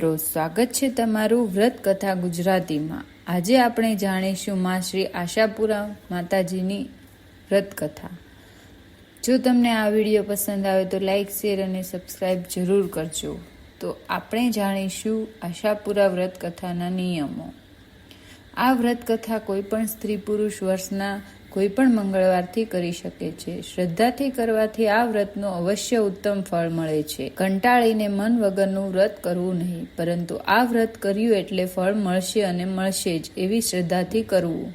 મિત્રો, સ્વાગત છે તમારું વ્રત કથા ગુજરાતીમાં. આજે આપણે જાણીશું માં શ્રી આશાપુરા માતાજીની વ્રત કથા. જો તમને આ વીડિયો પસંદ આવે તો લાઇક શેર અને સબસ્ક્રાઈબ જરૂર કરજો. તો આપણે જાણીશું આશાપુરા વ્રત કથાના નિયમો. આ વ્રત કથા કોઈ પણ સ્ત્રી પુરુષ વર્ષના કોઈ પણ મંગળવારથી કરી શકે છે. શ્રદ્ધાથી કરવાથી આ વ્રતનું અવશ્ય ઉત્તમ ફળ મળે છે. કંટાળીને મન વગરનું વ્રત કરવું નહીં, પરંતુ આ વ્રત કર્યું એટલે ફળ મળશે અને મળશે જ એવી શ્રદ્ધાથી કરવું.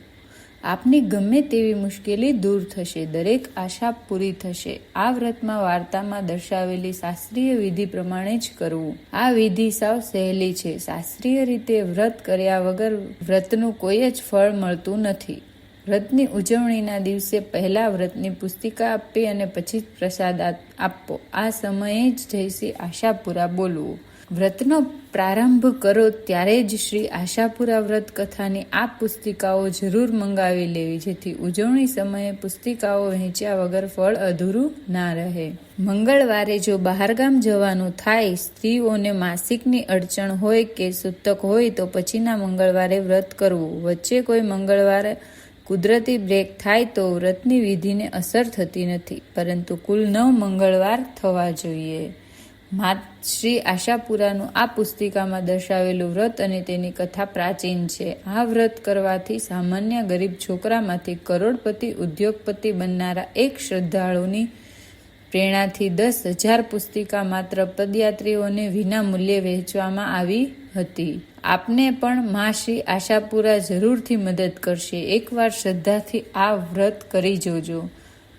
આપની ગમે તેવી મુશ્કેલી દૂર થશે, દરેક આશા પૂરી થશે. આ વ્રતમાં વાર્તામાં દર્શાવેલી શાસ્ત્રીય વિધિ પ્રમાણે જ કરવું. આ વિધિ સાવ સહેલી છે. શાસ્ત્રીય રીતે વ્રત કર્યા વગર વ્રતનું કોઈ જ ફળ મળતું નથી. વ્રતની ઉજવણીના દિવસે પહેલા વ્રતની પુસ્તિકા આપવી અને પછી જ પ્રસાદ આપવો આ સમયે જ જયશ્રી આશાપુરા બોલવું. વ્રતનો પ્રારંભ કરો ત્યારે જ શ્રી આશાપુરા વ્રત કથાની આ પુસ્તિકાઓ જરૂર મંગાવી લેવી, જેથી ઉજવણી સમયે પુસ્તિકાઓ વહેંચ્યા વગર ફળ અધૂરું ના રહે. મંગળવારે જો બહારગામ જવાનું થાય, સ્ત્રીઓને માસિકની અડચણ હોય કે સૂતક હોય, તો પછીના મંગળવારે વ્રત કરવું. વચ્ચે કોઈ મંગળવારે કુદરતી બ્રેક થાય તો વ્રતની વિધિને અસર થતી નથી, પરંતુ કુલ નવ મંગળવાર થવા જોઈએ. માત શ્રી આશાપુરાનું આ પુસ્તિકામાં દર્શાવેલું વ્રત અને તેની કથા પ્રાચીન છે. આ વ્રત કરવાથી સામાન્ય ગરીબ છોકરામાંથી કરોડપતિ ઉદ્યોગપતિ બનનારા એક શ્રદ્ધાળુની પ્રેરણાથી દસ હજાર પુસ્તિકા માત્ર પદયાત્રીઓને વિના મૂલ્યે વહેંચવામાં આવી હતી. આપને પણ મા શ્રી આશાપુરા જરૂરથી મદદ કરશે. એકવાર શ્રદ્ધાથી આ વ્રત કરી જોજો.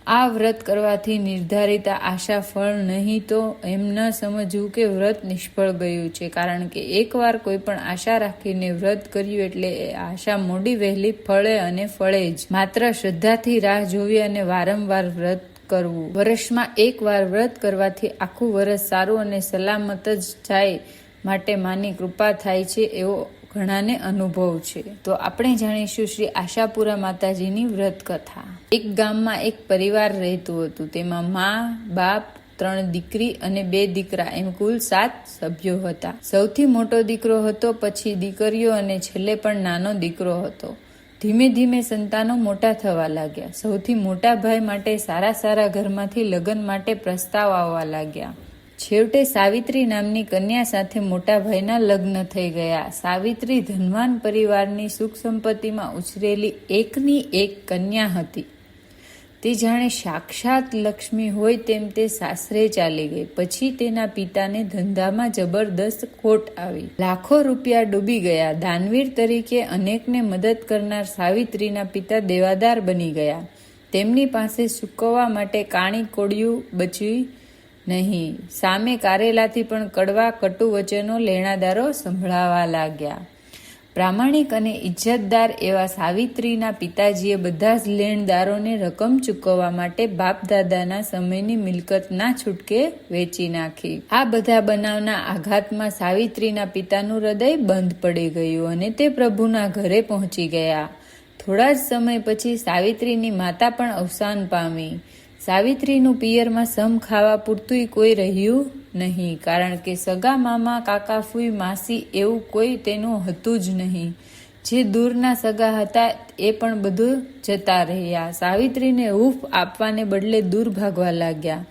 આ વ્રત કરવાથી નિર્ધારિત આશા ફળ નહીં તો એમ ન સમજવું કે વ્રત નિષ્ફળ ગયું છે. કારણ કે એકવાર કોઈ પણ આશા રાખીને વ્રત કર્યું એટલે એ આશા મોડી વહેલી ફળે અને ફળે જ. માત્ર શ્રદ્ધાથી રાહ જોવી અને વારંવાર વ્રત કરવું. વર્ષમાં એકવાર વ્રત કરવાથી આખું વર્ષ સારું અને સલામત જ જાય માટે માની કૃપા થાય છે એવો ઘણાને અનુભવ છે. તો આપણે જાણીશું શ્રી આશાપુરા માતાજીની વ્રત કથા એક ગામમાં એક પરિવાર રહેતું હતું. તેમાં મા, બાપ, ત્રણ દીકરી અને બે દીકરા. એમ કુલ સાત સભ્યો હતા. સૌથી મોટો દીકરો હતો, પછી દીકરીઓ અને છેલ્લે પણ નાનો દીકરો હતો. ધીમે ધીમે સંતાનો મોટા થવા લાગ્યા. સૌથી મોટા ભાઈ માટે સારા સારા ઘરમાંથી લગ્ન માટે પ્રસ્તાવ આવવા લાગ્યા. છેવટે સાવિત્રી નામની કન્યા સાથે મોટા ભાઈના લગ્ન થઈ ગયા. સાવિત્રી ધનવાન પરિવારની સુખ સંપત્તિમાં ઉછરેલી એકની એક કન્યા હતી. તે જાણે સાક્ષાત લક્ષ્મી હોય તેમ તે સાસરે ચાલી ગઈ. પછી તેના પિતાને ધંધામાં જબરદસ્ત ખોટ આવી. લાખો રૂપિયા ડૂબી ગયા. દાનવીર તરીકે અનેકને મદદ કરનાર સાવિત્રીના પિતા દેવાદાર બની ગયા. તેમની પાસે સૂકવવા માટે કાણી કોડિયું બચવી નહીં, સામે કારેલાથી પણ કડવા કટુ વચનો લેણાદારો સંભળાવા લાગ્યા. પ્રામાણિક અને ઇજ્જતદાર એવા સાવિત્રીના પિતાજીએ બધા જ લેણદારોને રકમ ચૂકવવા માટે બાપદાદાના સમયની મિલકત ના છૂટકે વેચી નાખી. આ બધા બનાવના આઘાતમાં સાવિત્રીના પિતાનું હૃદય બંધ પડી ગયું અને તે પ્રભુના ઘરે પહોંચી ગયા. થોડા જ સમય પછી સાવિત્રીની માતા પણ અવસાન પામી. સાવિત્રીનું પિયરમાં સમ ખાવા પૂરતું કોઈ રહ્યું નહીં, કારણ કે સગા મામા, કાકા, ફૂઈ, માસી એવું કોઈ તેનું હતું જ નહીં. જે દૂરના સગા હતા એ પણ બધું જતા રહ્યા. સાવિત્રીને હૂફ આપવાને બદલે દૂર ભાગવા લાગ્યા.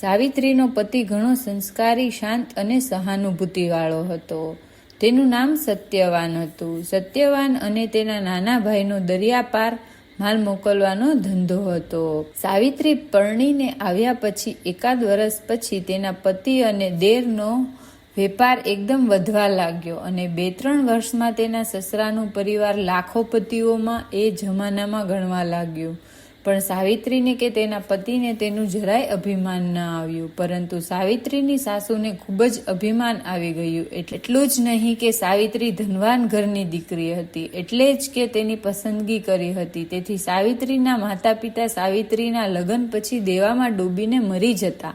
સાવિત્રીનો પતિ ઘણો સંસ્કારી, શાંત અને સહાનુભૂતિવાળો હતો. તેનું નામ સત્યવાન હતું. સત્યવાન અને તેના નાના ભાઈનો દરિયા પાર માલ મોકલવાનો ધંધો હતો. સાવિત્રી પરણીને આવ્યા પછી એકાદ વર્ષ પછી તેના પતિ અને દેરનો વેપાર એકદમ વધવા લાગ્યો અને બે ત્રણ વર્ષમાં તેના સસરાનું પરિવાર લાખોપતિઓમાં એ જમાનામાં ગણવા લાગ્યું. પણ સાવિત્રીને કે તેના પતિને તેનું જરાય અભિમાન ન આવ્યું. પરંતુ સાવિત્રીની સાસુને ખૂબ જ અભિમાન આવી ગયું. એટલું જ નહીં કે સાવિત્રી ધનવાન ઘરની દીકરી હતી. એટલે જ કે તેની પસંદગી કરી હતી. તેથી સાવિત્રીના માતા પિતા સાવિત્રીના લગ્ન પછી દેવામાં ડૂબીને મરી જતા.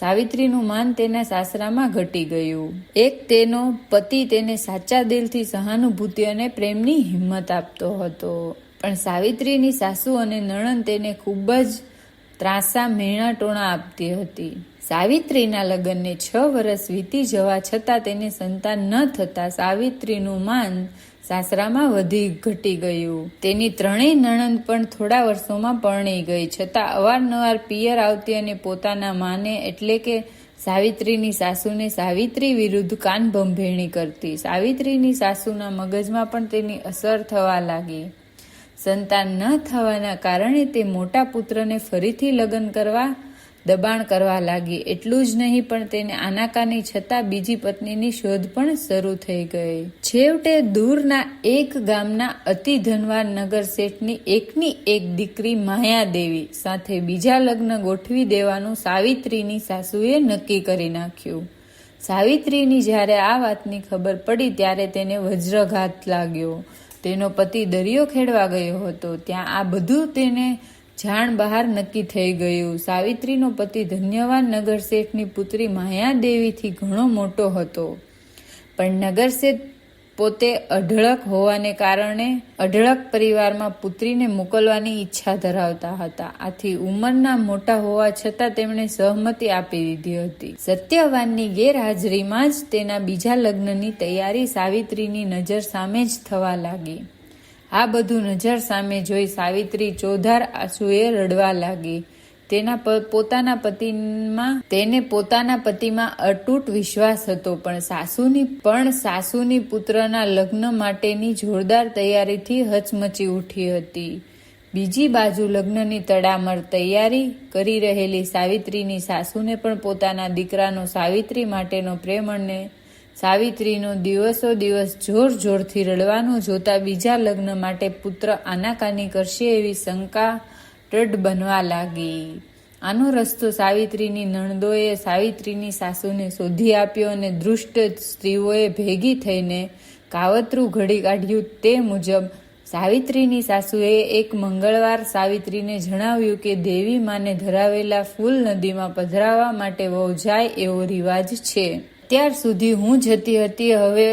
સાવિત્રીનું માન તેના સાસરામાં ઘટી ગયું. એક તેનો પતિ તેને સાચા દિલથી સહાનુભૂતિ અને પ્રેમની હિંમત આપતો હતો. પણ સાવિત્રીની સાસુ અને નણંદ તેને ખૂબ જ ત્રાસા મેણાટોણા આપતી હતી. સાવિત્રીના લગ્નને છ વર્ષ વીતી જવા છતાં તેને સંતાન ન થતાં સાવિત્રીનું માન સાસરામાં વધી ઘટી ગયું. તેની ત્રણેય નણંદ પણ થોડા વર્ષોમાં પરણી ગઈ, છતાં અવારનવાર પિયર આવતી અને પોતાના માને એટલે કે સાવિત્રીની સાસુને સાવિત્રી વિરુદ્ધ કાનભંભેણી કરતી. સાવિત્રીની સાસુના મગજમાં પણ તેની અસર થવા લાગી. સંતાન ન થવાના કારણે તે મોટા પુત્રને ફરીથી લગ્ન કરવા, દબાણ કરવા લાગી. એટલું જ નહીં, પણ તેને આનાકાની છતાં બીજી પત્નીની શોધ પણ શરૂ થઈ ગઈ. છેવટે દૂરના એક ગામના અતિ ધનવાન નગર શેઠની એકની એક દીકરી માયાદેવી સાથે બીજા લગ્ન ગોઠવી દેવાનું સાવિત્રીની સાસુએ નક્કી કરી નાખ્યું. સાવિત્રીની જ્યારે આ વાતની ખબર પડી, ત્યારે તેને વજ્રઘાત લાગ્યો. તેનો પતિ દરિયો ખેડવા ગયો હતો, ત્યાં આ બધું તેને જાણ બહાર નક્કી થઈ ગયું. સાવિત્રીનો પતિ ધન્યવાન નગર શેઠની પુત્રી માયાદેવીથી ઘણો મોટો હતો. પણ નગર શેઠ પોતે અઢળક હોવાને કારણે અઢળક પરિવારમાં પુત્રીને મોકલવાની ઈચ્છા ધરાવતા હતા. આથી ઉંમરના મોટા હોવા છતાં તેમણે સહમતિ આપી દીધી હતી. સત્યવાનની ગેરહાજરીમાં જ તેના બીજા લગ્નની તૈયારી સાવિત્રીની નજર સામે જ થવા લાગી. આ બધું નજર સામે જોઈ સાવિત્રી ચોધાર આંસુએ રડવા લાગી. તેના પોતાના પતિમાં, તેને પોતાના પતિમાં અતૂટ વિશ્વાસ હતો, પણ સાસુની પણ સાસુની પુત્રના લગ્ન માટેની જોરદાર તૈયારીથી હચમચી ઉઠી હતી. બીજી બાજુ લગ્નની તડામર તૈયારી કરી રહેલી સાવિત્રીની સાસુને પણ પોતાના દીકરાનો સાવિત્રી માટેનો પ્રેમ અને સાવિત્રીનો દિવસો દિવસ જોર જોરથી રડવાનું જોતા બીજા લગ્ન માટે પુત્ર આનાકાની કરશે એવી શંકા દ્રઢ બનવા લાગી. આનો રસ્તો સાવિત્રીની નણદોએ સાવિત્રીની સાસુને શોધી આપ્યો અને દૃષ્ટ સ્ત્રીઓએ ભેગી થઈને કાવતરું ઘડી કાઢ્યું તે મુજબ સાવિત્રીની સાસુએ એક મંગળવાર સાવિત્રીને જણાવ્યું કે દેવી માને ધરાવેલા ફૂલ નદીમાં પધરાવવા માટે વહુ જાય એવો રિવાજ છે. ત્યાર સુધી હું જતી હતી, હવે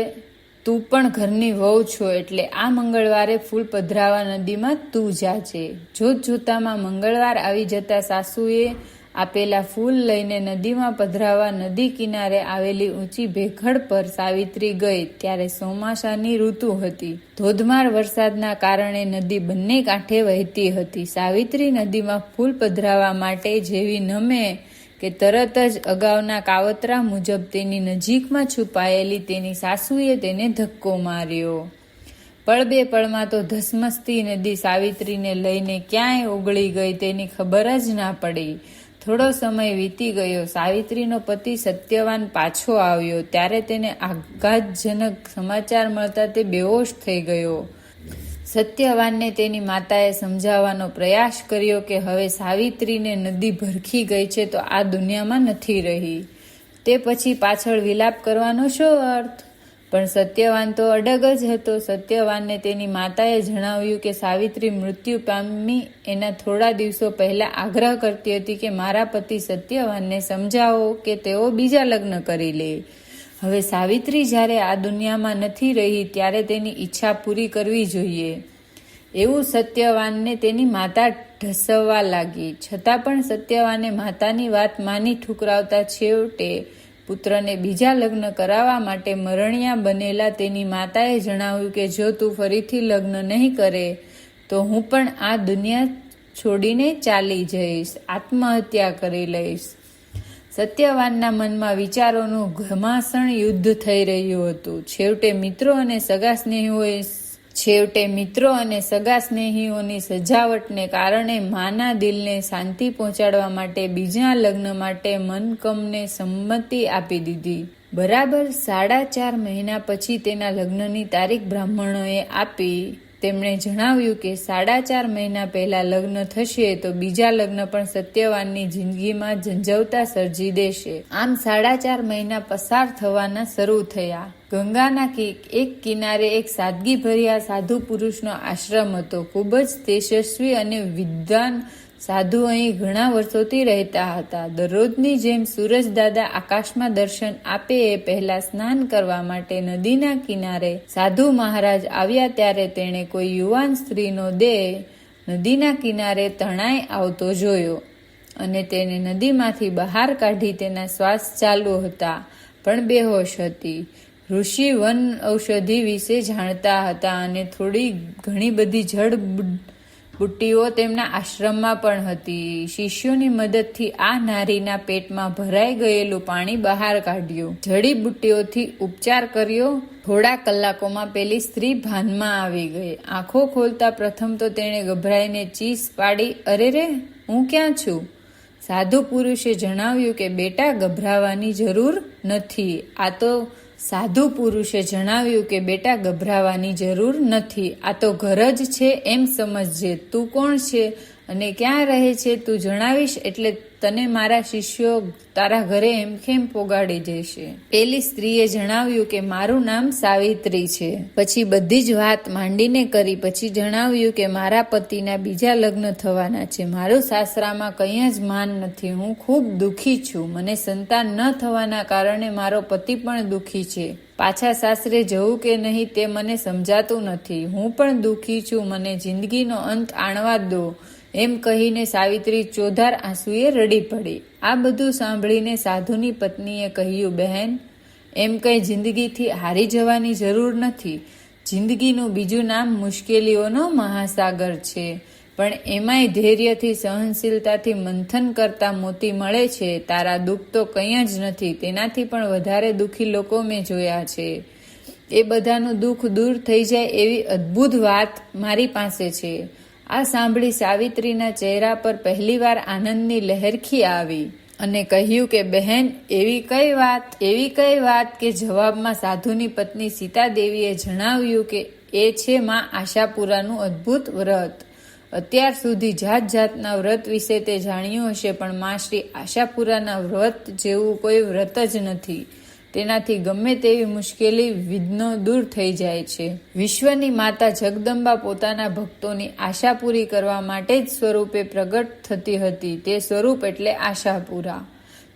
તું પણ ઘરની વહુ છો એટલે આ મંગળવારે ફૂલ પધરાવા નદીમાં તું જાજે. જોત જોતામાં મંગળવાર આવી જતા સાસુએ આપેલા ફૂલ લઈને નદીમાં પધરાવા નદી કિનારે આવેલી ઊંચી ભેખડ પર સાવિત્રી ગઈ ત્યારે ચોમાસાની ઋતુ હતી. ધોધમાર વરસાદના કારણે નદી બંને કાંઠે વહેતી હતી. સાવિત્રી નદીમાં ફૂલ પધરાવા માટે જેવી નમે કે તરત જ અગાઉના કાવતરા મુજબ તેની નજીકમાં છુપાયેલી તેની સાસુએ તેને ધક્કો માર્યો. પળ બે પળમાં તો ધસમસતી નદી સાવિત્રીને લઈને ક્યાંય ઓગળી ગઈ તેની ખબર જ ના પડી. થોડો સમય વીતી ગયો, સાવિત્રીનો પતિ સત્યવાન પાછો આવ્યો. ત્યારે તેને આઘાતજનક સમાચાર મળતા તે બેહોશ થઈ ગયો. સત્યવાનને તેની માતાએ સમજાવવાનો પ્રયાસ કર્યો કે હવે સાવિત્રીને નદી ભરખી ગઈ છે તો આ દુનિયામાં નથી રહી. તે પછી પાછળ વિલાપ કરવાનો શો અર્થ? પણ સત્યવાન તો અડગ જ હતો. સત્યવાનને તેની માતાએ જણાવ્યું કે સાવિત્રી મૃત્યુ પામી એના થોડા દિવસો પહેલા આગ્રહ કરતી હતી કે મારા પતિ સત્યવાનને સમજાવો કે તેઓ બીજા લગ્ન કરી લે. હવે સાવિત્રી જ્યારે આ દુનિયામાં નથી રહી, ત્યારે તેની ઈચ્છા પૂરી કરવી જોઈએ. એવું સત્યવાનને તેની માતા ઢસવવા લાગી. છતાં પણ સત્યવાને માતાની વાત માની ઠુકરાવતા છેવટે પુત્રને બીજા લગ્ન કરાવવા માટે મરણિયા બનેલા તેની માતાએ જણાવ્યું કે, જો તું ફરીથી લગ્ન નહીં કરે, તો હું પણ આ દુનિયા છોડીને ચાલી જઈશ. આત્મહત્યા કરી લઈશ. સત્યવાનના મનમાં વિચારોનું ઘમાસણ યુદ્ધ થઈ રહ્યું હતું. છેવટે મિત્રો અને સગા સ્નેહીઓએ છેવટે મિત્રો અને સગા સ્નેહીઓની સજાવટને કારણે માના દિલને શાંતિ પહોંચાડવા માટે બીજા લગ્ન માટે મનકમને સંમતિ આપી દીધી. બરાબર સાડા ચાર મહિના પછી તેના લગ્નની તારીખ બ્રાહ્મણોએ આપી. તેમણે જણાવ્યું કે સાડા ચાર મહિના પહેલા લગ્ન થશે તો બીજા લગ્ન પણ સત્યવાનની જિંદગીમાં ઝંઝવતા સર્જી દેશે. આમ સાડા ચાર મહિના પસાર થવાના શરૂ થયા. ગંગાના એક કિનારે એક સાદગી ભર્યા સાધુ પુરુષનો આશ્રમ હતો. ખૂબ જ તેજસ્વી અને વિદ્વાન સાધુ અહીં ઘણા વર્ષોથી રહેતા હતા. દરરોજની જેમ સૂરજ દાદા આકાશમાં દર્શન આપે એ પહેલા સ્નાન કરવા માટે નદીના કિનારે સાધુ મહારાજ આવ્યા ત્યારે તેણે કોઈ યુવાન સ્ત્રીનો દેહ નદીના કિનારે તણાઈ આવતો જોયો અને તેને નદીમાંથી બહાર કાઢી તેના શ્વાસ ચાલુ હતા, પણ બેહોશ હતી. ઋષિ વન ઔષધિ વિશે જાણતા હતા અને થોડી ઘણી બધી જડ બુટ્ટીઓ તેમના આશ્રમમાં પણ હતી. શિષ્યોની મદદથી આ નારીના પેટમાં ભરાઈ ગયેલું પાણી બહાર કાઢ્યું. જડીબુટ્ટીઓથી ઉપચાર કર્યો. થોડા કલાકોમાં પેલી સ્ત્રી ભાનમાં આવી ગઈ. આંખો ખોલતા પ્રથમ તો તેણે ગભરાઈને ચીસ પાડી, અરે રે, હું ક્યાં છું? સાધુ પુરુષે જણાવ્યું કે, બેટા, ગભરાવાની જરૂર નથી. આ તો સાધુ પુરુષે જણાવ્યું કે, બેટા, ગભરાવાની જરૂર નથી. આ તો ઘર જ છે, એમ સમજજે. તું કોણ છે અને ક્યાં રહે છે? તું જણાવીશ એટલે તને મારા શિષ્યો તારા ઘરે એમ કેમ પોગાડી જશે પેલી સ્ત્રીએ જણાવ્યું કે મારું નામ સાવિત્રી છે. પછી બધી જ વાત માંડીને કરી, પછી જણાવ્યું કે મારા પતિના બીજા લગ્ન થવાના છે. મારું સાસરામાં કંઈ જ માન નથી. હું ખૂબ દુઃખી છું. મને સંતાન ન થવાના કારણે મારો પતિ પણ દુઃખી છે. પાછા સાસરે જવું કે નહીં તે મને સમજાતું નથી. હું પણ દુઃખી છું. મને જિંદગીનો અંત આણવા દો. એમ કહીને સાવિત્રી ચોધાર આંસુએ રડી પડી. આ બધું સાંભળીને સાધુની પત્નીએ કહ્યું, બહેન, એમ કંઈ જિંદગીથી હારી જવાની જરૂર નથી. જિંદગીનું બીજું નામ મુશ્કેલીઓનો મહાસાગર છે. પણ એમાંય ધૈર્યથી, સહનશીલતાથી મંથન કરતા મોતી મળે છે. તારા દુઃખ તો કંઈ જ નથી. તેનાથી પણ વધારે દુઃખી લોકો મેં જોયા છે. એ બધાનું દુઃખ દૂર થઈ જાય એવી અદ્ભુત વાત મારી પાસે છે. આ સાંભળી સાવિત્રીના ચહેરા પર પહેલીવાર આનંદની લહેરખી આવી અને કહ્યું કે, બહેન, એવી કઈ વાત, એવી કઈ વાત કે જવાબમાં સાધુની પત્ની સીતાદેવીએ જણાવ્યું કે, એ છે માં આશાપુરાનું અદ્ભુત વ્રત. અત્યાર સુધી જાત જાતના વ્રત વિશે તે જાણ્યું હશે, પણ માં શ્રી આશાપુરાના વ્રત જેવું કોઈ વ્રત જ નથી. તેનાથી ગમે તેવી મુશ્કેલી વિઘ્નો દૂર થઈ જાય છે. વિશ્વની માતા જગદંબા પોતાના ભક્તોની આશા પૂરી કરવા માટે જ સ્વરૂપે પ્રગટ થતી હતી. તે સ્વરૂપ એટલે આશાપુરા.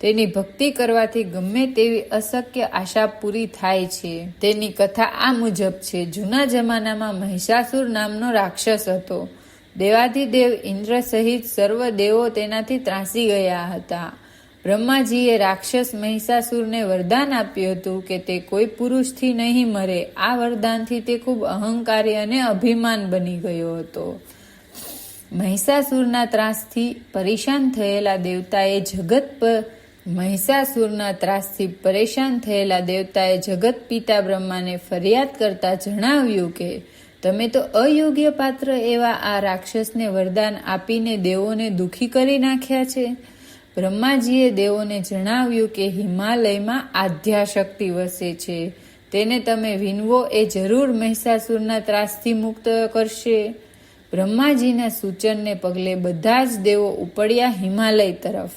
તેની ભક્તિ કરવાથી ગમે તેવી અશક્ય આશા પૂરી થાય છે. તેની કથા આ મુજબ છે. જૂના જમાનામાં મહિષાસુર નામનો રાક્ષસ હતો. દેવાધિદેવ ઇન્દ્ર સહિત સર્વ દેવો તેનાથી ત્રાસી ગયા હતા. બ્રહ્માજીએ રાક્ષસ મહિષાસુરને વરદાન આપ્યું હતું કે તે કોઈ પુરુષથી નહીં મરે. આ વરદાનથી તે ખૂબ અહંકારી અને અભિમાન બની ગયો હતો. મહિષાસુરના ત્રાસથી પરેશાન થયેલા દેવતાએ જગત પર મહિષાસુરના ત્રાસથી પરેશાન થયેલા દેવતાએ જગત પિતા બ્રહ્માને ફરિયાદ કરતા જણાવ્યું કે, તમે તો અયોગ્ય પાત્ર એવા આ રાક્ષસને વરદાન આપીને દેવોને દુખી કરી નાખ્યા છે. બ્રહ્માજીએ દેવોને જણાવ્યું કે હિમાલયમાં આધ્યાશક્તિ વસે છે. તેને તમે વિનવો એ જરૂર મહિષાસુરના ત્રાસથી મુક્ત કરશે. બ્રહ્માજીના સૂચનને પગલે બધા જ દેવો ઉપડ્યા હિમાલય તરફ.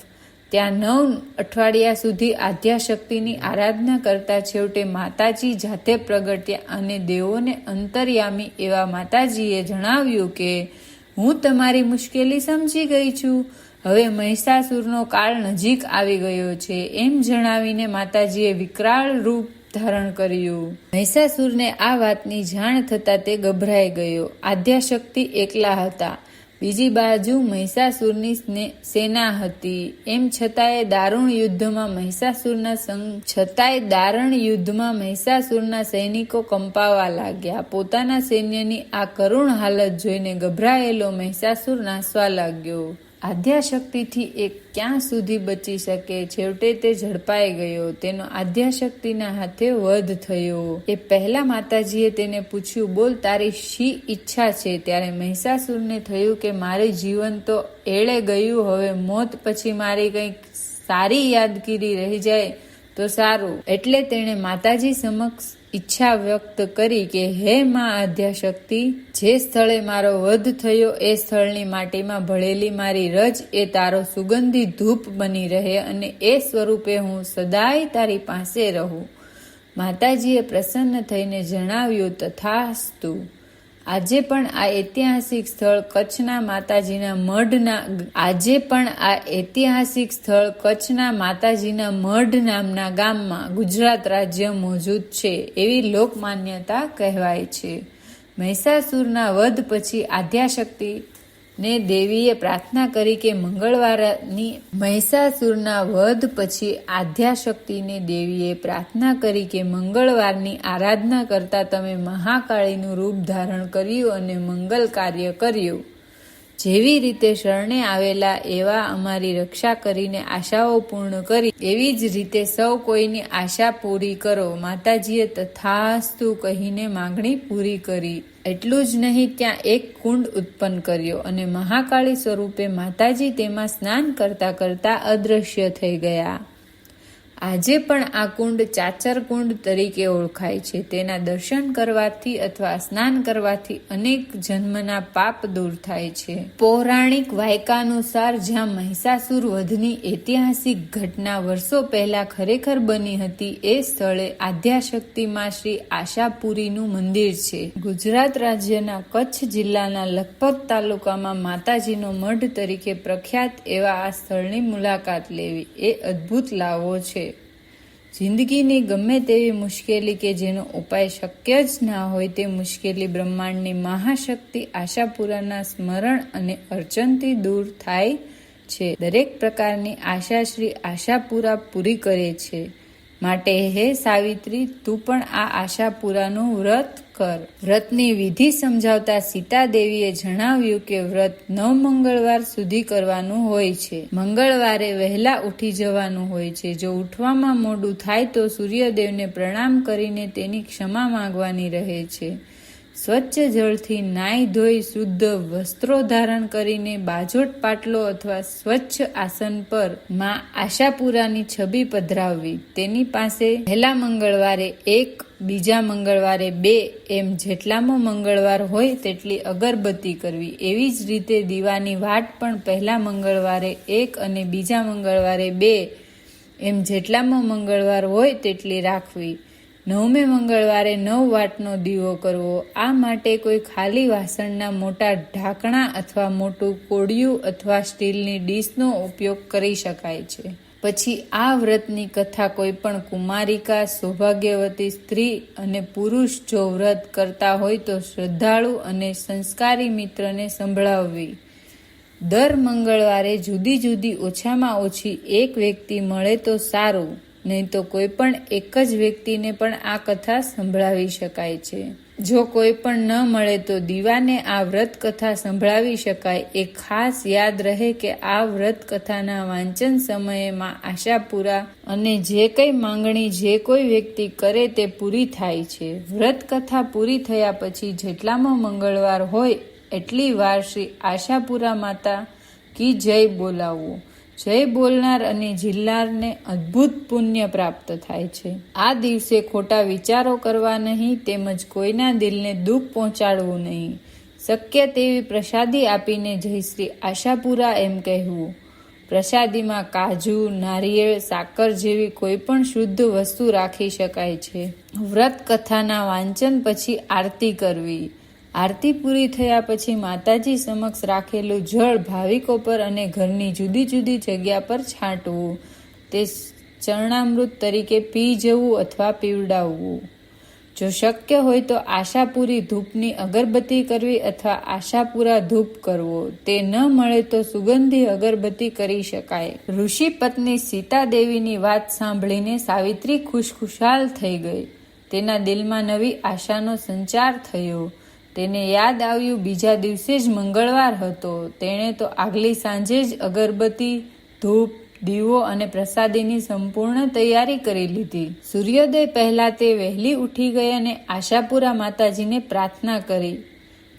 ત્યાં નવ અઠવાડિયા સુધી આધ્યાશક્તિની આરાધના કરતા છેવટે માતાજી જાતે પ્રગટ્યા અને દેવોને અંતર્યામી એવા માતાજીએ જણાવ્યું કે, હું તમારી મુશ્કેલી સમજી ગઈ છું. હવે મહિષાસુરનો કાળ નજીક આવી ગયો છે એમ જણાવીને માતાજીએ વિકરાળ રૂપ ધારણ કર્યું. મહિષાસુરને આ વાતની જાણ થતાં તે ગભરાઈ ગયો. આદ્યાશક્તિ એકલા હતા. બીજી બાજુ મહિષાસુરની સેના હતી. એમ છતાંય દારૂણ યુદ્ધમાં મહિષાસુરના છતાંય દારૂણ યુદ્ધમાં મહિષાસુરના સૈનિકો કંપાવા લાગ્યા. પોતાના સૈન્યની આ કરુણ હાલત જોઈને ગભરાયેલો મહિષાસુર નાસવા લાગ્યો. આદ્યાશક્તિથી એ ક્યાં સુધી બચી શકે? છેવટે તે ઝડપાઈ ગયો. તેનો આદ્યાશક્તિના હાથે વધ થયો. એ પહેલા માતાજીએ તેને પૂછ્યું, બોલ, તારી શી ઈચ્છા છે? ત્યારે મહિષાસુરને થયું કે, મારે જીવન તો એળે ગયું, હવે મોત પછી મારી કંઈક સારી યાદગીરી રહી જાય તો સારું. એટલે તેણે માતાજી સમક્ષ ઈચ્છા વ્યક્ત કરી કે, હે માં આદ્યાશક્તિ, જે સ્થળે મારો વધ થયો એ સ્થળની માટીમાં ભળેલી મારી રજ એ તારો સુગંધી ધૂપ બની રહે અને એ સ્વરૂપે હું સદાય તારી પાસે રહું. માતાજીએ પ્રસન્ન થઈને જણાવ્યું, તથાસ્તુ. આજે પણ આ ઐતિહાસિક સ્થળ કચ્છના માતાજીના મઢના આજે પણ આ ઐતિહાસિક સ્થળ કચ્છના માતાજીના મઢ નામના ગામમાં ગુજરાત રાજ્ય મોજૂદ છે એવી લોકમાન્યતા કહેવાય છે. મહિષાસુરના વધ પછી આદ્યાશક્તિ ને દેવીએ પ્રાર્થના કરી કે મંગળવારની મહિષાસુરના વધ પછી આધ્યાશક્તિને દેવીએ પ્રાર્થના કરી કે મંગળવારની આરાધના કરતા તમે મહાકાળીનું રૂપ ધારણ કર્યું અને મંગલ કાર્ય કર્યું. જેવી રીતે શરણે આવેલા એવા અમારી રક્ષા કરીને આશાઓ પૂર્ણ કરી, એવી જ રીતે સૌ કોઈની આશા પૂરી કરો. માતાજીએ તથાસ્તુ કહીને માંગણી પૂરી કરી. એટલું જ નહીં, ત્યાં એક કુંડ ઉત્પન્ન કર્યો અને મહાકાળી સ્વરૂપે માતાજી તેમાં સ્નાન કરતા કરતા અદૃશ્ય થઈ ગયા. આજે પણ આ કુંડ ચાચર કુંડ તરીકે ઓળખાય છે. તેના દર્શન કરવાથી અથવા સ્નાન કરવાથી અનેક જન્મના પાપ દૂર થાય છે. પૌરાણિક વાયકાનુસાર જ્યાં મહિષાસુર વધની ઐતિહાસિક ઘટના વર્ષો પહેલા ખરેખર બની હતી, એ સ્થળે આદ્યાશક્તિમાં શ્રી આશાપુરીનું મંદિર છે. ગુજરાત રાજ્યના કચ્છ જિલ્લાના લખપત તાલુકામાં માતાજીનો મઢ તરીકે પ્રખ્યાત એવા આ સ્થળની મુલાકાત લેવી એ અદ્ભુત લાવો છે. જિંદગીની ગમે તેવી મુશ્કેલી કે જેનો ઉપાય શક્ય જ ના હોય તે મુશ્કેલી બ્રહ્માંડની મહાશક્તિ આશાપુરાના સ્મરણ અને અર્ચનથી દૂર થાય છે. દરેક પ્રકારની આશા શ્રી આશાપુરા પૂરી કરે છે. માટે, હે સાવિત્રી, તું પણ આ આશાપુરાનું વ્રત કર. વ્રતની વિધિ સમજાવતા સીતા દેવીએ જણાવ્યું કે વ્રત નવ મંગળવાર સુધી કરવાનું હોય છે. મંગળવારે વહેલા ઉઠી જવાનું હોય છે. જો ઉઠવામાં મોડું થાય તો સૂર્યદેવને પ્રણામ કરીને તેની ક્ષમા માંગવાની રહે છે. સ્વચ્છ જળથી નાઈ ધોઈ શુદ્ધ વસ્ત્રો ધારણ કરીને બાજોટ પાટલો અથવા સ્વચ્છ આસન પરમાં આશાપુરાની છબી પધરાવવી. તેની પાસે પહેલા મંગળવારે એક, બીજા મંગળવારે બે, એમ જેટલામાં મંગળવાર હોય તેટલી અગરબત્તી કરવી. એવી જ રીતે દીવાની વાટ પણ પહેલા મંગળવારે એક અને બીજા મંગળવારે બે, એમ જેટલામાં મંગળવાર હોય તેટલી રાખવી. નવમે મંગળવારે નવ વાટનો દીવો કરવો. આ માટે કોઈ ખાલી વાસણના મોટા ઢાંકણા અથવા મોટું કોડિયું અથવા સ્ટીલની ડીશનો ઉપયોગ કરી શકાય છે. પછી આ વ્રતની કથા કોઈ પણ કુમારિકા, સૌભાગ્યવતી સ્ત્રી અને પુરુષ જો વ્રત કરતા હોય તો શ્રદ્ધાળુ અને સંસ્કારી મિત્રને સંભળાવવી. દર મંગળવારે જુદી જુદી ઓછામાં ઓછી એક વ્યક્તિ મળે તો સારું. નહીં તો કોઈ પણ એક જ વ્યક્તિને પણ આ કથા સંભળાવી શકાય છે. જો કોઈ પણ ન મળે તો દીવાને આ વ્રત કથા સંભળાવી શકાય. એ ખાસ યાદ રહે કે આ વ્રત કથાના વાંચન સમયમાં આશાપુરા અને જે કઈ માંગણી જે કોઈ વ્યક્તિ કરે તે પૂરી થાય છે. વ્રત કથા પૂરી થયા પછી જેટલામાં મંગળવાર હોય, એટલી વાર શ્રી આશાપુરા માતા કી જય બોલાવવું. જય બોલનાર અને જિલ્લારને અદ્ભુત પુણ્ય પ્રાપ્ત થાય છે. આ દિવસે ખોટા વિચારો કરવા નહીં, તેમજ કોઈના દિલને દુઃખ પહોંચાડવું નહીં. શક્ય તેવી પ્રસાદી આપીને જયશ્રી આશાપુરા એમ કહેવું. પ્રસાદીમાં કાજુ, નારિયેળ, સાકર જેવી કોઈ પણ શુદ્ધ વસ્તુ રાખી શકાય છે. વ્રત કથાના વાંચન પછી આરતી કરવી. આરતી પૂરી થયા પછી માતાજી સમક્ષ રાખેલું જળ ભાવિકો પર અને ઘરની જુદી જુદી જગ્યા પર છાંટવું. તે ચરણામૃત તરીકે પી જવું અથવા પીવડાવવું. જો શક્ય હોય તો આશાપુરી ધૂપની અગરબત્તી કરવી અથવા આશાપુરા ધૂપ કરવો. તે ન મળે તો સુગંધી અગરબત્તી કરી શકાય. ઋષિ પત્ની સીતા દેવીની વાત સાંભળીને સાવિત્રી ખુશખુશાલ થઈ ગઈ. તેના દિલમાં નવી આશાનો સંચાર થયો. તેને યાદ આવ્યું બીજા દિવસે જ મંગળવાર હતો. તેણે તો આગલી સાંજે જ અગરબત્તી, ધૂપ, દીવો અને પ્રસાદીની સંપૂર્ણ તૈયારી કરી લીધી. સૂર્યોદય પહેલા તે વહેલી ઉઠી ગઈ અને આશાપુરા માતાજીને પ્રાર્થના કરી.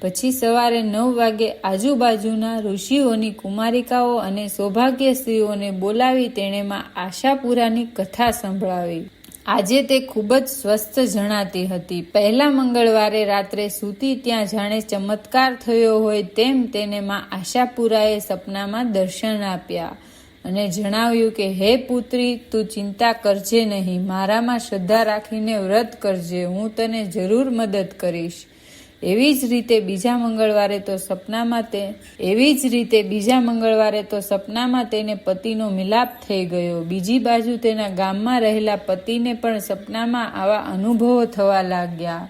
પછી સવારે નવ વાગે આજુબાજુના ઋષિઓની કુમારિકાઓ અને સૌભાગ્ય સ્ત્રીઓને બોલાવી તેણેમાં આશાપુરાની કથા સંભળાવી. આજે તે ખૂબ જ સ્વસ્થ જણાતી હતી. પહેલા મંગળવારે રાત્રે સૂતી ત્યાં જાણે ચમત્કાર થયો હોય તેમ તેને માં આશાપુરાએ સપનામાં દર્શન આપ્યા અને જણાવ્યું કે, હે પુત્રી, તું ચિંતા કરજે નહીં. મારામાં શ્રદ્ધા રાખીને વ્રત કરજે. હું તને જરૂર મદદ કરીશ. એવી જ રીતે બીજા મંગળવારે તો સપનામાં તે, એવી જ રીતે બીજા મંગળવારે તો સપનામાં તેને પતિનો મિલાપ થઈ ગયો. બીજી બાજુ તેના ગામમાં રહેલા પતિને પણ સપનામાં આવા અનુભવો થવા લાગ્યા.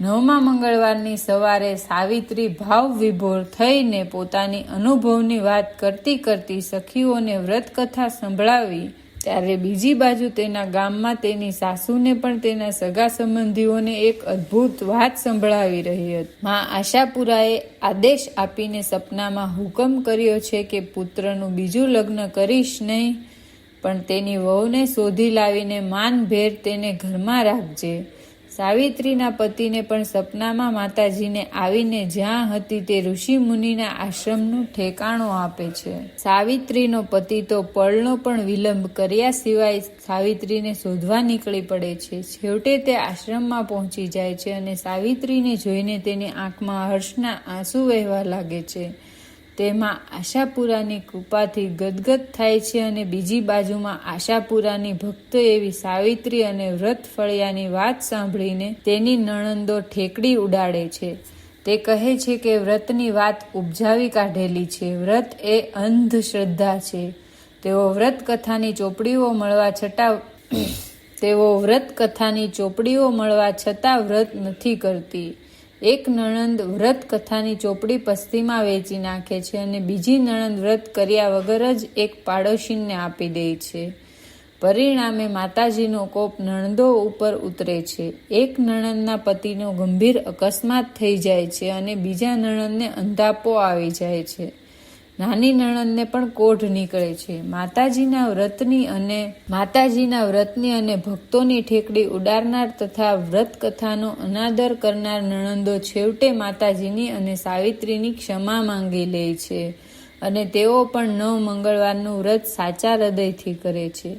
નવમા મંગળવારની સવારે સાવિત્રી ભાવ વિભોર થઈને પોતાની અનુભવની વાત કરતી કરતી સખીઓને વ્રત કથા સંભળાવી ત્યારે બીજી બાજુ તેના ગામમાં તેની સાસુને પણ તેના સગા સંબંધીઓને એક અદ્ભુત વાત સંભળાવી રહી હતી. માં આશાપુરાએ આદેશ આપીને સપનામાં હુકમ કર્યો છે કે પુત્રનું બીજું લગ્ન કરીશ નહીં, પણ તેની વહુને શોધી લાવીને માનભેર તેને ઘરમાં રાખજે. સાવિત્રીના પતિને પણ સપનામાં માતાજીને આવીને જ્યાં હતી તે ઋષિ મુનિના આશ્રમનું ઠેકાણું આપે છે. સાવિત્રીનો પતિ તો પળનો પણ વિલંબ કર્યા સિવાય સાવિત્રીને શોધવા નીકળી પડે છે. છેવટે તે આશ્રમમાં પહોંચી જાય છે અને સાવિત્રીને જોઈને તેની આંખમાં હર્ષના આંસુ વહેવા લાગે છે. તેમાં આશાપુરાની કૃપાથી ગદગદ થાય છે અને બીજી બાજુમાં આશાપુરાની ભક્ત એવી સાવિત્રી અને વ્રત ફળિયાની વાત સાંભળીને તેની નણંદો ઠેકડી ઉડાડે છે. તે કહે છે કે વ્રતની વાત ઉપજાવી કાઢેલી છે. વ્રત એ અંધશ્રદ્ધા છે. તેઓ વ્રત કથાની ચોપડીઓ મળવા છતાં તેઓ વ્રત કથાની ચોપડીઓ મળવા છતાં વ્રત નથી કરતી. એક નણંદ વ્રત કથાની ચોપડી પસ્તીમાં વેચી નાખે છે અને બીજી નણંદ વ્રત કર્યા વગર જ એક પાડોશીને આપી દે છે. પરિણામે માતાજીનો કોપ નણંદો ઉપર ઉતરે છે. એક નણંદના પતિનો ગંભીર અકસ્માત થઈ જાય છે અને બીજા નણંદને અંધાપો આવી જાય છે. નાની નણંદને પણ કોઢ નીકળે છે. માતાજીના વ્રતની અને માતાજીના વ્રતની અને ભક્તોની ઠેકડી ઉડારનાર તથા વ્રત કથાનો અનાદર કરનાર નણંદો છેવટે માતાજીની અને સાવિત્રીની ક્ષમા માંગી લે છે અને તેઓ પણ નવ મંગળવારનું વ્રત સાચા હૃદયથી કરે છે.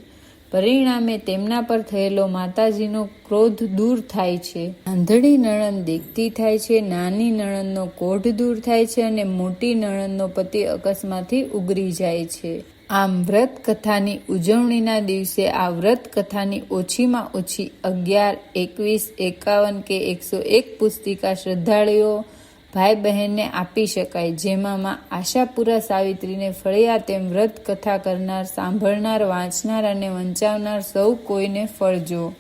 પરિણામે તેમના પર થયેલો માતાજીનો ક્રોધ દૂર થાય છે. આંધળી નણંદ દેખતી થાય છે, નાની નણંદનો કોઢ દૂર થાય છે અને મોટી નણંદનો પતિ અકસ્માતથી ઉગરી જાય છે. આમ વ્રત કથાની ઉજવણીના દિવસે આ વ્રત કથાની ઓછીમાં ઓછી અગિયાર, એકવીસ, એકાવન કે એકસો એક પુસ્તિકા શ્રદ્ધાળુઓ ભાઈ બહેનને આપી શકાય, જેમાં આશાપુરા સાવિત્રીને ફળિયા તેમ વ્રત કથા કરનાર, સાંભળનાર, વાંચનાર અને વંચાવનાર સૌ કોઈને ફળજો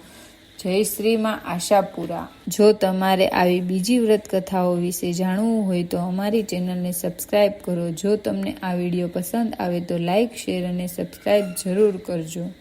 જય શ્રી માં આશાપુરા જો તમારે આવી બીજી વ્રત કથાઓ વિશે જાણવું હોય તો અમારી ચેનલને સબસ્ક્રાઇબ કરો. જો તમને આ વીડિયો પસંદ આવે તો લાઇક, શેર અને સબસ્ક્રાઇબ જરૂર કરજો.